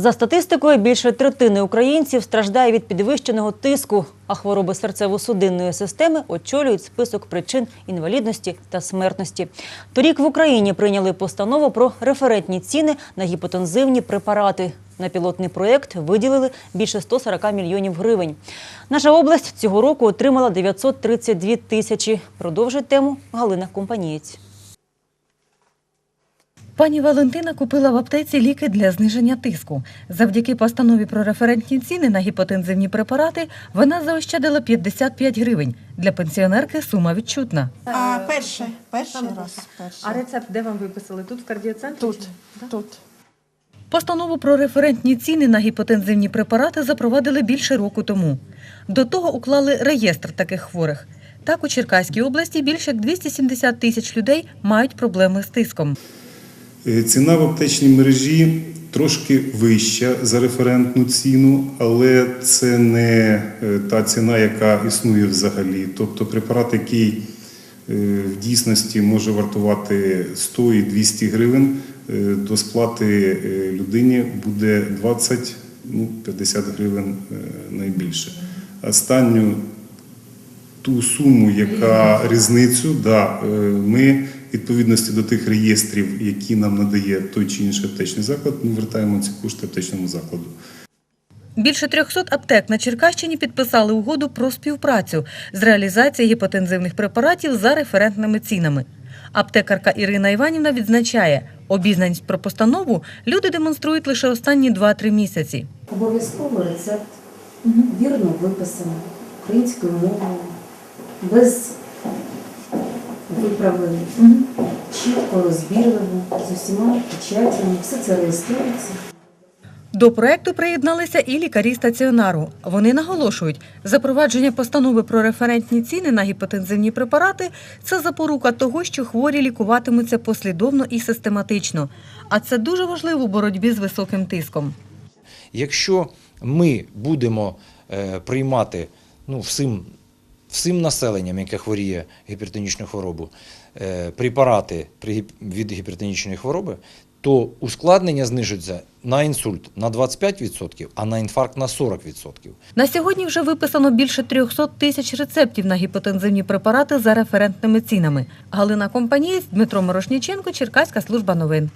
За статистикою, більше третини українців страждає від підвищеного тиску, а хвороби серцево-судинної системи очолюють список причин інвалідності та смертності. Торік в Україні прийняли постанову про референтні ціни на гіпотензивні препарати. На пілотний проєкт виділили більше 140 мільйонів гривень. Наша область цього року отримала 932 тисячі. Продовжить тему Галина Компанієць. Пані Валентина купила в аптеці ліки для зниження тиску. Завдяки постанові про референтні ціни на гіпотензивні препарати вона заощадила 55 гривень. Для пенсіонерки сума відчутна. А перший, перший раз. Перший. А рецепт де вам виписали? Тут в кардіоцентрі? Тут, тут. Постанову про референтні ціни на гіпотензивні препарати запровадили більше року тому. До того уклали реєстр таких хворих. Так, у Черкаській області більше як 270 тисяч людей мають проблеми з тиском. Е, Ціна в аптечній мережі трошки вища за референтну ціну, але це не е, та ціна, яка існує взагалі. Тобто препарат, який е, в дійсності може вартувати 100 і 200 гривень, до сплати людині буде 20 ну, 50 гривень найбільше. Останню ту суму, яка різницю, да, ми відповідності до тих реєстрів, які нам надає той чи інший аптечний заклад, ми вертаємо ці кошти аптечному закладу. Більше 300 аптек на Черкащині підписали угоду про співпрацю з реалізації гіпотензивних препаратів за референтними цінами. Аптекарка Ірина Іванівна відзначає, обізнаність про постанову люди демонструють лише останні 2-3 місяці. Обов'язково рецепт, вірно виписаний, українською мовою, без виправлень, чітко, розбірливо, з усіма печатями, все це реєструється. До проекту приєдналися і лікарі стаціонару. Вони наголошують, запровадження постанови про референтні ціни на гіпотензивні препарати це запорука того, що хворі лікуватимуться послідовно і систематично. А це дуже важливо у боротьбі з високим тиском. Якщо ми будемо е, приймати ну, всім, всім населенням, яке хворіє гіпертонічною хворобою, е, препарати від гіпертонічної хвороби, то ускладнення знижується на інсульт на 25%, а на інфаркт на 40%. На сьогодні вже виписано більше 300 тисяч рецептів на гіпотензивні препарати за референтними цінами. Галина Компанієць, Дмитро Морошніченко, Черкаська служба новин.